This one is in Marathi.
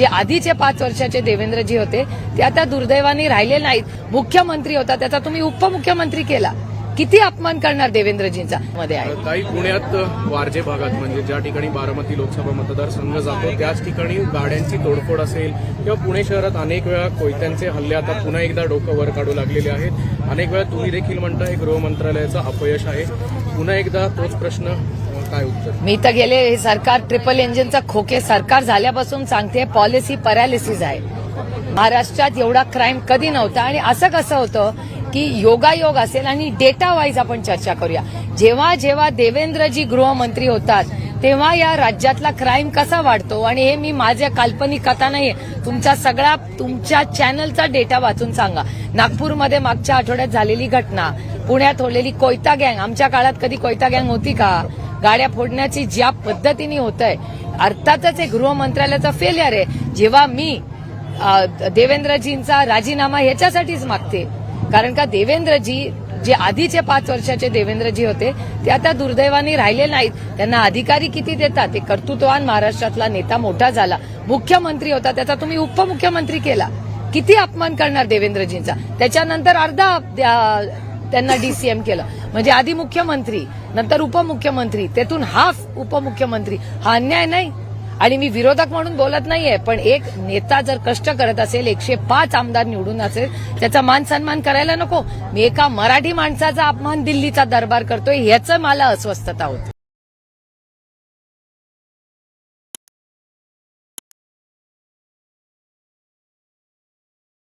जे आधीचे पाच वर्षाचे देवेंद्रजी होते ते आता दुर्दैवाने राहिले नाहीत. मुख्यमंत्री होता त्याचा तुम्ही उपमुख्यमंत्री केला. किती अपमान करणार देवेंद्रजींचा? मध्ये आहे. काही पुण्यात वारजे भागात म्हणजे ज्या ठिकाणी बारामती लोकसभा मतदारसंघ जातो त्याच ठिकाणी गाड्यांची तोडफोड असेल किंवा पुणे शहरात अनेक वेळा कोयत्यांचे हल्ले आता पुन्हा एकदा डोकं वर काढू लागलेले आहेत. अनेक वेळा तुम्ही देखील म्हणताय गृह मंत्रालयाचं अपयश आहे. पुन्हा एकदा तोच प्रश्न काय उत्तर? मी तर गेले हे सरकार ट्रिपल इंजिनचा खोके सरकार झाल्यापासून सांगते पॉलिसी पॅरालिसिस आहे. महाराष्ट्रात एवढा क्राईम कधी नव्हता आणि असं कसं होतं की योगायोग असेल आणि डेटा वाईज आपण चर्चा करूया. जेव्हा जेव्हा देवेंद्रजी गृहमंत्री होतात तेव्हा या राज्यातला क्राईम कसा वाढतो? आणि हे मी माझ्या काल्पनिक कथा नाहीये. तुमचा सगळा तुमच्या चॅनलचा डेटा वाचून सांगा. नागपूरमध्ये मागच्या आठवड्यात झालेली घटना पुण्यात होलेली कोयता गँग आमच्या काळात कधी कोयता गँग होती का? गाड्या फोडण्याची ज्या पद्धतीने होत आहे अर्थातच हे गृह मंत्रालयाचा फेलियर आहे. जेव्हा मी देवेंद्रजींचा राजीनामा ह्याच्यासाठीच मागते कारण का देवेंद्रजी जे आधीचे पाच वर्षाचे देवेंद्रजी होते ते आता दुर्दैवाने राहिले नाहीत. त्यांना अधिकारी किती देतात? ते कर्तृत्ववान महाराष्ट्रातला नेता मोठा झाला मुख्यमंत्री होता त्याचा तुम्ही उपमुख्यमंत्री केला. किती अपमान करणार देवेंद्रजींचा? त्याच्यानंतर अर्धा त्यांना डीसीएम केलं. म्हणजे आधी मुख्यमंत्री नंतर उपमुख्यमंत्री तेथून हाफ उपमुख्यमंत्री. हा अन्याय नाही. आणि मी विरोधक म्हणून बोलत नाहीये पण एक नेता जर कष्ट करत असेल एकशे पाच आमदार निवडून असेल त्याचा मान सन्मान करायला नको. मी एका मराठी माणसाचा अपमान दिल्लीचा दरबार करतोय ह्याचं मला अस्वस्थता होती.